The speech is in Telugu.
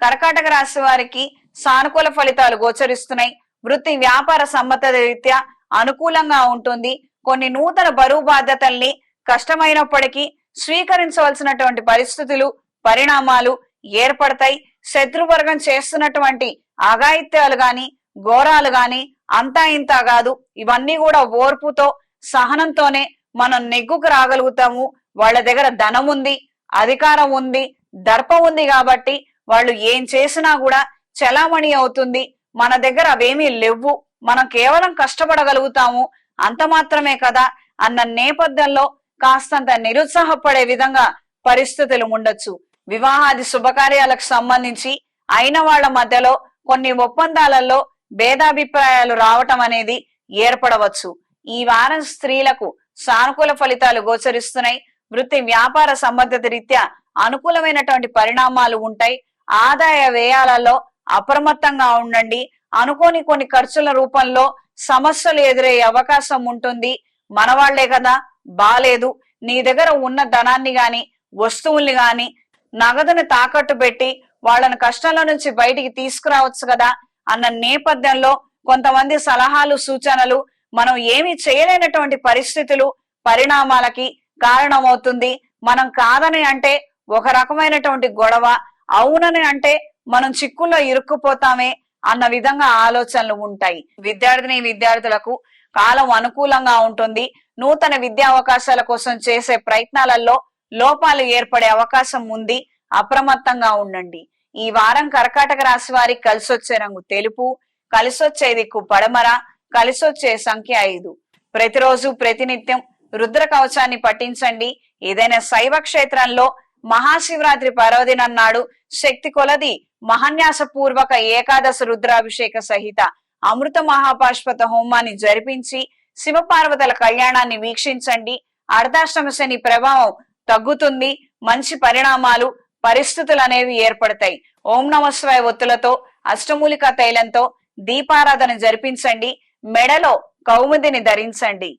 కర్కాటక రాశి వారికి సానుకూల ఫలితాలు గోచరిస్తున్నాయి. వృత్తి వ్యాపార సమ్మత రీత్యా అనుకూలంగా ఉంటుంది. కొన్ని నూతన బరువు బాధ్యతల్ని కష్టమైనప్పటికీ స్వీకరించవలసినటువంటి పరిస్థితులు పరిణామాలు ఏర్పడతాయి. శత్రువర్గం చేస్తున్నటువంటి అఘాయిత్యాలు గాని ఘోరాలు గాని అంతా ఇంత కాదు. ఇవన్నీ కూడా ఓర్పుతో సహనంతోనే మనం నెగ్గుకు రాగలుగుతాము. వాళ్ళ దగ్గర ధనం ఉంది అధికారం ఉంది దర్పం ఉంది కాబట్టి వాళ్ళు ఏం చేసినా కూడా చలామణి అవుతుంది. మన దగ్గర అవేమీ లేవు. మనం కేవలం కష్టపడగలుగుతాము. అంత మాత్రమే కదా. అన్న నేపథ్యంలో కాస్తంత నిరుత్సాహపడే విధంగా పరిస్థితులు ఉండొచ్చు. వివాహాది శుభకార్యాలకు సంబంధించి అయిన వాళ్ళ మధ్యలో కొన్ని ఒప్పందాలలో భేదాభిప్రాయాలు రావటం అనేది ఏర్పడవచ్చు. ఈ వారం స్త్రీలకు సానుకూల ఫలితాలు గోచరిస్తున్నాయి. వృత్తి వ్యాపార సంబంధిత రీత్యా అనుకూలమైనటువంటి పరిణామాలు ఉంటాయి. ఆదాయ వ్యయాలలో అప్రమత్తంగా ఉండండి. అనుకోని కొన్ని ఖర్చుల రూపంలో సమస్యలు ఎదురయ్యే అవకాశం ఉంటుంది. మనవాళ్ళే కదా? బాలేదు. నీ దగ్గర ఉన్న ధనాన్ని గాని వస్తువుల్ని గాని నగదుని తాకట్టు పెట్టి వాళ్ళని కష్టాల నుంచి బయటికి తీసుకురావచ్చు కదా? అన్న నేపథ్యంలో కొంతమంది సలహాలు సూచనలు మనం ఏమి చేయలేనటువంటి పరిస్థితులు పరిణామాలకి కారణమవుతుంది. మనం కాదని అంటే ఒక రకమైనటువంటి గొడవ అవునని అంటే మనం చిక్కుల్లో ఇరుక్కుపోతామే అన్న విధంగా ఆలోచనలు ఉంటాయి. విద్యార్థిని విద్యార్థులకు కాలం అనుకూలంగా ఉంటుంది. నూతన విద్యా అవకాశాల కోసం చేసే ప్రయత్నాలలో లోపాలు ఏర్పడే అవకాశం ఉంది. అప్రమత్తంగా ఉండండి. ఈ వారం కర్కాటక రాశి వారికి కలిసొచ్చే రంగు తెలుపు కలిసొచ్చే దిక్కు పడమర కలిసొచ్చే సంఖ్య ఐదు. ప్రతిరోజు ప్రతినిత్యం రుద్ర కవచాన్ని పఠించండి. ఏదైనా శైవ క్షేత్రంలో మహాశివరాత్రి పర్వదినం నాడు శక్తి కొలది మహాన్యాసపూర్వక ఏకాదశ రుద్రాభిషేక సహిత అమృత మహాపాష్పత హోమాన్ని జరిపించి శివపార్వతుల కళ్యాణాన్ని వీక్షించండి. అర్ధాష్టమ శని ప్రభావం తగ్గుతుంది. మంచి పరిణామాలు పరిస్థితులు అనేవి ఏర్పడతాయి. ఓం నమస్వాయ ఒత్తులతో అష్టమూలిక తైలంతో దీపారాధన జరిపించండి. మెడలో కౌముదిని ధరించండి.